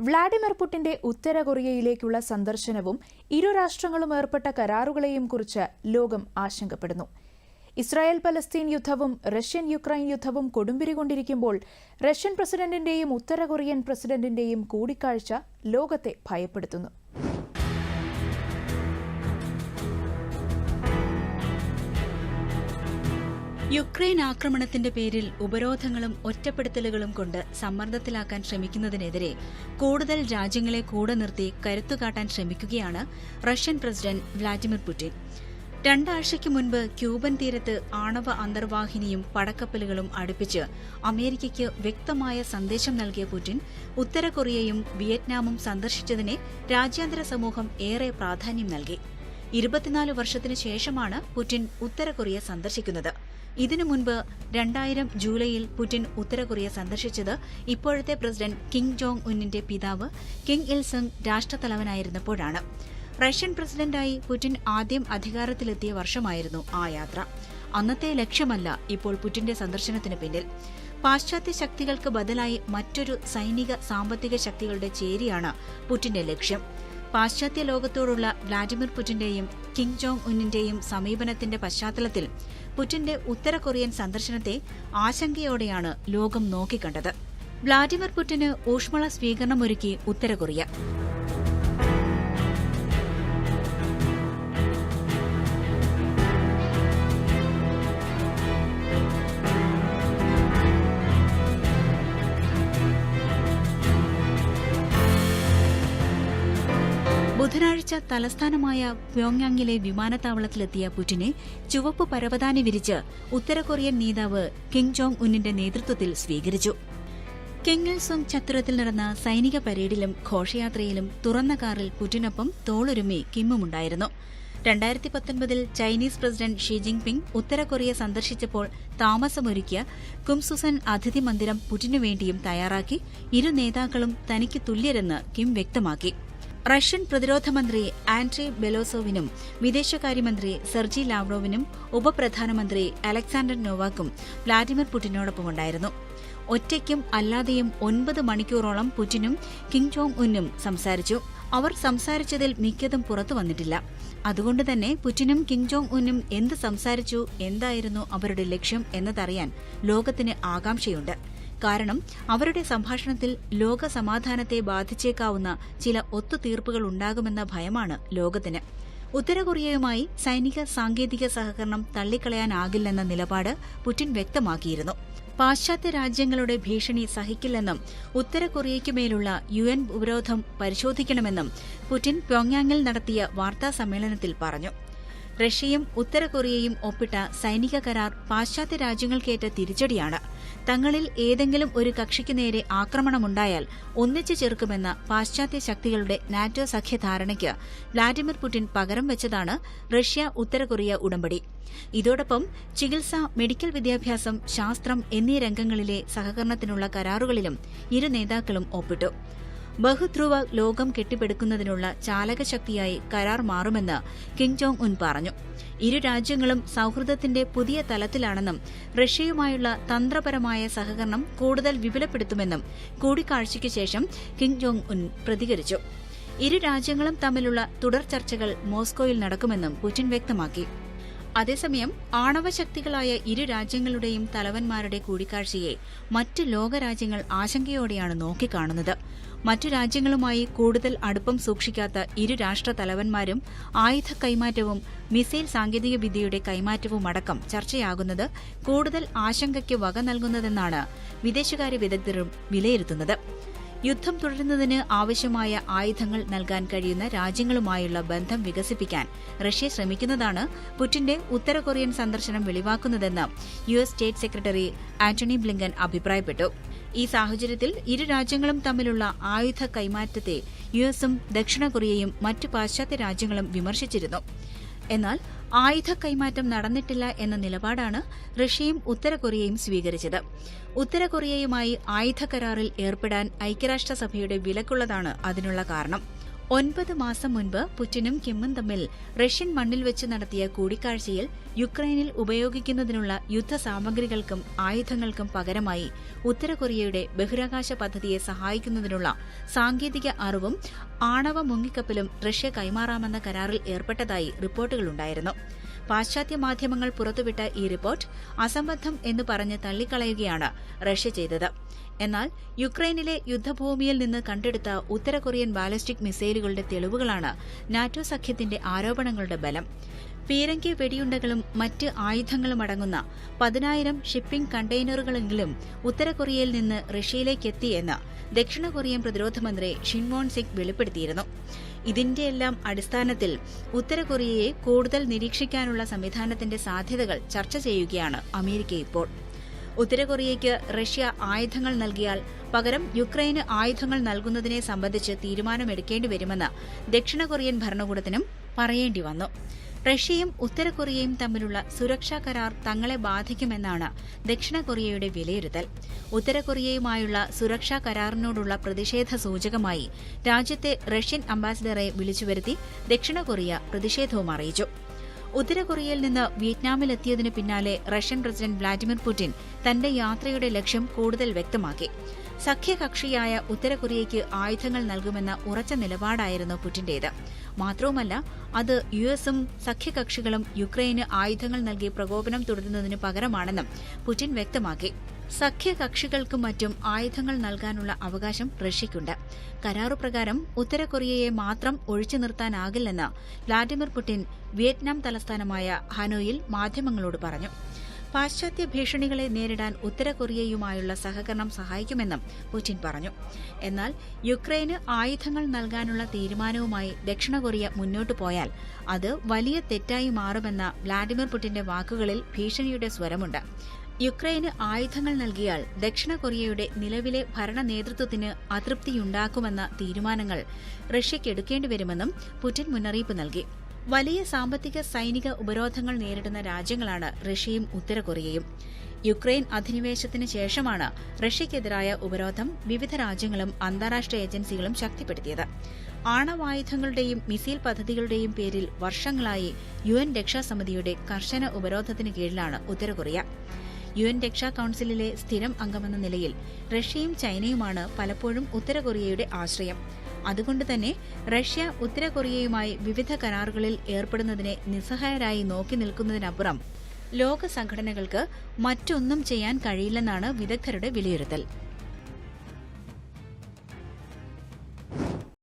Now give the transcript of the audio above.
Vladimir പുടിന്റെ ഉത്തര കൊറിയയിലേക്കുള്ള സന്ദർശനവും ഇരു രാഷ്ട്രങ്ങളും ഏർപ്പെട്ട കരാറുകളെയും കുറിച്ച് ലോകം ആശങ്കപ്പെടുന്നു. ഇസ്രായേൽ പലസ്തീൻ യുദ്ധവും റഷ്യൻ യുക്രൈൻ യുദ്ധവും കൊടുമ്പിരികൊണ്ടിരിക്കുമ്പോൾ റഷ്യൻ പ്രസിഡന്റിന്റെയും ഉത്തര കൊറിയൻ പ്രസിഡന്റിന്റെയും കൂടിക്കാഴ്ച ലോകത്തെ ഭയപ്പെടുത്തുന്നു. യുക്രൈൻ ആക്രമണത്തിന്റെ പേരിൽ ഉപരോധങ്ങളും ഒറ്റപ്പെടുത്തലുകളും കൊണ്ട് സമ്മർദ്ദത്തിലാക്കാൻ ശ്രമിക്കുന്നതിനെതിരെ കൂടുതൽ രാജ്യങ്ങളെ കൂടെ നിർത്തി കരുത്തുകാട്ടാൻ ശ്രമിക്കുകയാണ് റഷ്യൻ പ്രസിഡന്റ് വ്ളാഡിമിർ പുടിൻ. രണ്ടാഴ്ചയ്ക്ക് മുൻപ് ക്യൂബൻ തീരത്ത് ആണവ അന്തർവാഹിനിയും പടക്കപ്പലുകളും അടുപ്പിച്ച് അമേരിക്കയ്ക്ക് വ്യക്തമായ സന്ദേശം നൽകിയ പുടിൻ ഉത്തര കൊറിയയും വിയറ്റ്നാമും സന്ദർശിച്ചതിനെ രാജ്യാന്തര സമൂഹം ഏറെ പ്രാധാന്യം നൽകി. ഇരുപത്തിനാല് വർഷത്തിനു ശേഷമാണ് പുടിൻ ഉത്തര കൊറിയ സന്ദർശിക്കുന്നത്. ഇതിനു മുൻപ് രണ്ടായിരം ജൂലൈയിൽ പുടിൻ ഉത്തര കൊറിയ സന്ദർശിച്ചത് ഇപ്പോഴത്തെ പ്രസിഡന്റ് കിം ജോങ് ഉന്നിന്റെ പിതാവ് കിം ഇൽ സങ് രാഷ്ട്രത്തലവനായിരുന്നപ്പോഴാണ്. റഷ്യൻ പ്രസിഡന്റായി പുടിൻ ആദ്യം അധികാരത്തിലെത്തിയ വർഷമായിരുന്നു ആ യാത്ര. അന്നത്തെ ലക്ഷ്യമല്ല ഇപ്പോൾ പുടിന്റെ സന്ദർശനത്തിന് പിന്നിൽ. പാശ്ചാത്യ ശക്തികൾക്ക് ബദലായി മറ്റൊരു സൈനിക സാമ്പത്തിക ശക്തികളുടെ ചേരിയാണ് പുടിന്റെ ലക്ഷ്യം. പാശ്ചാത്യ ലോകത്തോടുള്ള വ്ളാഡിമിർ പുടിന്റെയും കിം ജോങ് ഉന്നിന്റെയും സമീപനത്തിന്റെ പശ്ചാത്തലത്തിൽ പുടിന്റെ ഉത്തര കൊറിയൻ സന്ദർശനത്തെ ആശങ്കയോടെയാണ് ലോകം നോക്കിക്കണ്ടത്. വ്ളാഡിമിർ പുടിന് ഊഷ്മള സ്വീകരണമൊരുക്കി ഉത്തര കൊറിയ. ബുധനാഴ്ച തലസ്ഥാനമായ പ്യോങ്യാങ്ങിലെ വിമാനത്താവളത്തിലെത്തിയ പുടിനെ ചുവപ്പ് പരവതാനി വിരിച്ച് ഉത്തര കൊറിയൻ നേതാവ് കിം ജോങ് ഉന്നിന്റെ നേതൃത്വത്തിൽ സ്വീകരിച്ചു. കെങ്ങിൽ സോങ് ചത്തുരത്തിൽ നടന്ന സൈനിക പരേഡിലും ഘോഷയാത്രയിലും തുറന്ന കാറിൽ പുടിനൊപ്പം തോളുരുമി കിമ്മുമുണ്ടായിരുന്നു. രണ്ടായിരത്തി പത്തൊൻപതിൽ ചൈനീസ് പ്രസിഡന്റ് ഷീ ജിൻപിങ് ഉത്തര കൊറിയ സന്ദർശിച്ചപ്പോൾ താമസമൊരുക്കിയ കുംസുസൻ അതിഥി മന്ദിരം പുടിനുവേണ്ടിയും തയ്യാറാക്കി ഇരു നേതാക്കളും തനിക്ക് തുല്യരെന്ന് കിം വ്യക്തമാക്കി. റഷ്യൻ പ്രതിരോധ മന്ത്രി ആൻഡ്രി ബെലോസോവിനും വിദേശകാര്യമന്ത്രി സെർജി ലാവ്റോവിനും ഉപപ്രധാനമന്ത്രി അലക്സാണ്ടർ നോവാക്കും വ്ളാഡിമിർ പുടിനോടൊപ്പമുണ്ടായിരുന്നു ഒറ്റയ്ക്കും അല്ലാതെയും ഒൻപത് മണിക്കൂറോളം പുടിനും കിം ജോങ് ഉന്നും സംസാരിച്ചു. അവർ സംസാരിച്ചതിൽ മിക്കതും പുറത്തു വന്നിട്ടില്ല. അതുകൊണ്ട് തന്നെ പുടിനും കിം ജോങ് ഉന്നും എന്ത് സംസാരിച്ചു എന്തായിരുന്നു അവരുടെ ലക്ഷ്യം എന്നതറിയാൻ ലോകത്തിന് ആകാംക്ഷയുണ്ട്. കാരണം അവരുടെ സംഭാഷണത്തിൽ ലോക സമാധാനത്തെ ബാധിച്ചേക്കാവുന്ന ചില ഒത്തുതീർപ്പുകൾ ഉണ്ടാകുമെന്ന ഭയമാണ് ലോകത്തിന്. ഉത്തര കൊറിയയുമായി സൈനിക സാങ്കേതിക സഹകരണം തള്ളിക്കളയാനാകില്ലെന്ന നിലപാട് പുടിൻ വ്യക്തമാക്കിയിരുന്നു. പാശ്ചാത്യ രാജ്യങ്ങളുടെ ഭീഷണി സഹിക്കില്ലെന്നും ഉത്തര കൊറിയയ്ക്കുമേലുള്ള യു എൻ ഉപരോധം പരിശോധിക്കണമെന്നും പുടിൻ പ്യോങ്യാങ്ങിൽ നടത്തിയ വാർത്താ സമ്മേളനത്തിൽ പറഞ്ഞു. റഷ്യയും ഉത്തര കൊറിയയും ഒപ്പിട്ട സൈനിക കരാർ പാശ്ചാത്യ രാജ്യങ്ങൾക്കേറ്റ തിരിച്ചടിയാണ്. തങ്ങളിൽ ഏതെങ്കിലും ഒരു കക്ഷിക്ക് നേരെ ആക്രമണമുണ്ടായാൽ ഒന്നിച്ചു ചേർക്കുമെന്ന പാശ്ചാത്യ ശക്തികളുടെ നാറ്റോ സഖ്യധാരണയ്ക്ക് വ്ളാഡിമിർ പുടിൻ പകരം വെച്ചതാണ് റഷ്യ ഉത്തര കൊറിയ ഉടമ്പടി. ഇതോടൊപ്പം ചികിത്സ മെഡിക്കൽ വിദ്യാഭ്യാസം ശാസ്ത്രം എന്നീ രംഗങ്ങളിലെ സഹകരണത്തിനുള്ള കരാറുകളിലും ഇരു നേതാക്കളും ഒപ്പിട്ടു. ബഹുധ്രുവ ലോകം കെട്ടിപ്പടുക്കുന്നതിനുള്ള ചാലകശക്തിയായി കരാർ മാറുമെന്ന് കിം ജോങ് ഉൻ പറഞ്ഞു. ഇരു രാജ്യങ്ങളും സൌഹൃദത്തിന്റെ പുതിയ തലത്തിലാണെന്നും റഷ്യയുമായുള്ള തന്ത്രപരമായ സഹകരണം കൂടുതൽ വിപുലപ്പെടുത്തുമെന്നും കൂടിക്കാഴ്ചയ്ക്ക് ശേഷം കിം ജോങ് ഉൻ പ്രതികരിച്ചു. ഇരു രാജ്യങ്ങളും തമ്മിലുള്ള തുടർ ചർച്ചകൾ മോസ്കോയിൽ നടക്കുമെന്നും പുടിൻ വ്യക്തമാക്കി. അതേസമയം ആണവശക്തികളായ ഇരു രാജ്യങ്ങളുടെയും തലവന്മാരുടെ കൂടിക്കാഴ്ചയെ മറ്റ് ലോകരാജ്യങ്ങൾ ആശങ്കയോടെയാണ് നോക്കിക്കാണുന്നത്. മറ്റു രാജ്യങ്ങളുമായി കൂടുതൽ അടുപ്പം സൂക്ഷിക്കാത്ത ഇരു രാഷ്ട്ര തലവന്മാരും ആയുധ കൈമാറ്റവും മിസൈൽ സാങ്കേതികവിദ്യയുടെ കൈമാറ്റവും അടക്കം ചർച്ചയാകുന്നത് കൂടുതൽ ആശങ്കയ്ക്ക് വക നൽകുന്നതെന്നാണ് വിദേശകാര്യ വിദഗ്ധരും വിലയിരുത്തുന്നത്. യുദ്ധം തുടരുന്നതിന് ആവശ്യമായ ആയുധങ്ങൾ നൽകാൻ കഴിയുന്ന രാജ്യങ്ങളുമായുള്ള ബന്ധം വികസിപ്പിക്കാൻ റഷ്യ ശ്രമിക്കുന്നതാണ് പുടിന്റെ ഉത്തര കൊറിയൻ സന്ദർശനം വെളിവാക്കുന്നതെന്ന് U S state secretary Antony Blinken അഭിപ്രായപ്പെട്ടു. ഈ സാഹചര്യത്തിൽ ഇരു രാജ്യങ്ങളും തമ്മിലുള്ള ആയുധ കൈമാറ്റത്തെ യു എസും ദക്ഷിണ കൊറിയയും മറ്റ് പാശ്ചാത്യ രാജ്യങ്ങളും വിമർശിച്ചിരുന്നു. എന്നാൽ ആയുധ കൈമാറ്റം നടന്നിട്ടില്ല എന്ന നിലപാടാണ് റഷ്യയും ഉത്തര കൊറിയയും സ്വീകരിച്ചത്. ഉത്തര കൊറിയയുമായി ആയുധ കരാറിൽ ഏർപ്പെടാൻ ഐക്യരാഷ്ട്രസഭയുടെ വിലക്കുള്ളതാണ് അതിനുള്ള കാരണം. ഒൻപത് മാസം മുൻപ് പുടിനും കിമ്മും തമ്മിൽ റഷ്യൻ മണ്ണിൽ വെച്ച് നടത്തിയ കൂടിക്കാഴ്ചയിൽ യുക്രൈനിൽ ഉപയോഗിക്കുന്നതിനുള്ള യുദ്ധസാമഗ്രികൾക്കും ആയുധങ്ങൾക്കും പകരമായി ഉത്തര കൊറിയയുടെ ബഹിരാകാശ പദ്ധതിയെ സഹായിക്കുന്നതിനുള്ള സാങ്കേതിക അറിവും ആണവ മുങ്ങിക്കപ്പലും റഷ്യ കൈമാറാമെന്ന കരാറിൽ ഏർപ്പെട്ടതായി റിപ്പോർട്ടുകളുണ്ടായിരുന്നു. പാശ്ചാത്യ മാധ്യമങ്ങൾ പുറത്തുവിട്ട ഈ റിപ്പോർട്ട് അസംബന്ധം എന്ന് പറഞ്ഞ് തള്ളിക്കളയുകയാണ് റഷ്യ ചെയ്തത്. എന്നാൽ യുക്രൈനിലെ യുദ്ധഭൂമിയിൽ നിന്ന് കണ്ടെടുത്ത ഉത്തര കൊറിയൻ ബാലിസ്റ്റിക് മിസൈലുകളുടെ തെളിവുകളാണ് നാറ്റോ സഖ്യത്തിന്റെ ആരോപണങ്ങളുടെ ബലം. പീരങ്കി വെടിയുണ്ടകളും മറ്റ് ആയുധങ്ങളും അടങ്ങുന്ന പതിനായിരം ഷിപ്പിംഗ് കണ്ടെയ്നറുകളെങ്കിലും ഉത്തര കൊറിയയിൽ നിന്ന് റഷ്യയിലേക്കെത്തിയെന്ന് ദക്ഷിണ കൊറിയൻ പ്രതിരോധ മന്ത്രി ഷിൻമോൺ സിംഗ് വെളിപ്പെടുത്തിയിരുന്നു. ഇതിന്റെയെല്ലാം അടിസ്ഥാനത്തിൽ ഉത്തര കൊറിയയെ കൂടുതൽ നിരീക്ഷിക്കാനുള്ള സംവിധാനത്തിന്റെ സാധ്യതകൾ ചർച്ച ചെയ്യുകയാണ് അമേരിക്ക ഇപ്പോൾ. ഉത്തര കൊറിയയ്ക്ക് റഷ്യ ആയുധങ്ങൾ നൽകിയാൽ പകരം യുക്രൈന് ആയുധങ്ങൾ നൽകുന്നതിനെ സംബന്ധിച്ച് തീരുമാനമെടുക്കേണ്ടി വരുമെന്ന് ദക്ഷിണ കൊറിയൻ ഭരണകൂടത്തിനും പറയേണ്ടി വന്നു റഷ്യയും ഉത്തര കൊറിയയും തമ്മിലുള്ള സുരക്ഷാ കരാർ തങ്ങളെ ബാധിക്കുമെന്നാണ് ദക്ഷിണ കൊറിയയുടെ വിലയിരുത്തൽ. ഉത്തര കൊറിയയുമായുള്ള സുരക്ഷാ കരാറിനോടുള്ള പ്രതിഷേധ സൂചകമായി രാജ്യത്തെ റഷ്യൻ അംബാസിഡറെ വിളിച്ചുവരുത്തി ദക്ഷിണ കൊറിയ പ്രതിഷേധവും അറിയിച്ചു. ഉത്തര കൊറിയയിൽ നിന്ന് വിയറ്റ്നാമിലെത്തിയതിനു പിന്നാലെ റഷ്യൻ പ്രസിഡന്റ് വ്ളാഡിമിർ പുടിൻ തന്റെ യാത്രയുടെ ലക്ഷ്യം കൂടുതൽ വ്യക്തമാക്കി. സഖ്യകക്ഷിയായ ഉത്തരകൊറിയയ്ക്ക് ആയുധങ്ങൾ നൽകുമെന്ന ഉറച്ച നിലപാടായിരുന്നു പുടിന്റേത്. മാത്രവുമല്ല അത് യു എസും സഖ്യകക്ഷികളും യുക്രൈന് ആയുധങ്ങൾ നൽകി പ്രകോപനം തുടരുന്നതിന് പകരമാണെന്നും പുടിൻ വ്യക്തമാക്കി. സഖ്യകക്ഷികൾക്കും മറ്റും ആയുധങ്ങൾ നൽകാനുള്ള അവകാശം റഷ്യയ്ക്കുണ്ട്. കരാറുപ്രകാരം ഉത്തരകൊറിയയെ മാത്രം ഒഴിച്ചു നിർത്താനാകില്ലെന്ന് വ്ളാഡിമിർ പുടിൻ വിയറ്റ്നാം തലസ്ഥാനമായ ഹനോയിൽ മാധ്യമങ്ങളോട് പറഞ്ഞു. പാശ്ചാത്യ ഭീഷണികളെ നേരിടാൻ ഉത്തര കൊറിയയുമായുള്ള സഹകരണം സഹായിക്കുമെന്നും പുടിൻ പറഞ്ഞു. എന്നാൽ യുക്രൈന് ആയുധങ്ങൾ നൽകാനുള്ള തീരുമാനവുമായി ദക്ഷിണ കൊറിയ മുന്നോട്ടു പോയാൽ അത് വലിയ തെറ്റായി മാറുമെന്ന വ്ളാഡിമിർ പുടിന്റെ വാക്കുകളിൽ ഭീഷണിയുടെ സ്വരമുണ്ട്. യുക്രൈന് ആയുധങ്ങൾ നൽകിയാൽ ദക്ഷിണ കൊറിയയുടെ നിലവിലെ ഭരണ നേതൃത്വത്തിന് അതൃപ്തിയുണ്ടാക്കുമെന്ന തീരുമാനങ്ങൾ റഷ്യയ്ക്ക് എടുക്കേണ്ടിവരുമെന്നും പുടിൻ മുന്നറിയിപ്പ് നൽകി. വലിയ സാമ്പത്തിക സൈനിക ഉപരോധങ്ങൾ നേരിടുന്ന രാജ്യങ്ങളാണ് റഷ്യയും ഉത്തര കൊറിയയും യുക്രൈൻ അധിനിവേശത്തിന് ശേഷമാണ് റഷ്യക്കെതിരായ ഉപരോധം വിവിധ രാജ്യങ്ങളും അന്താരാഷ്ട്ര ഏജൻസികളും ശക്തിപ്പെടുത്തിയത്. ആണവായുധങ്ങളുടെയും മിസൈൽ പദ്ധതികളുടെയും പേരിൽ വർഷങ്ങളായി യു എൻ രക്ഷാസമിതിയുടെ കർശന ഉപരോധത്തിന് കീഴിലാണ് ഉത്തര കൊറിയ യു എൻ രക്ഷാ കൌൺസിലിലെ സ്ഥിരം അംഗമെന്ന നിലയിൽ റഷ്യയും ചൈനയുമാണ് പലപ്പോഴും ഉത്തര കൊറിയയുടെ ആശ്രയം. അതുകൊണ്ട് തന്നെ റഷ്യ ഉത്തര കൊറിയയുമായി വിവിധ കരാറുകളിൽ ഏർപ്പെടുന്നതിനെ നിസ്സഹായരായി നോക്കി നിൽക്കുന്നതിനപ്പുറം ലോക സംഘടനകൾക്ക് മറ്റൊന്നും ചെയ്യാൻ കഴിയില്ലെന്നാണ് വിദഗ്ധരുടെ വിലയിരുത്തൽ.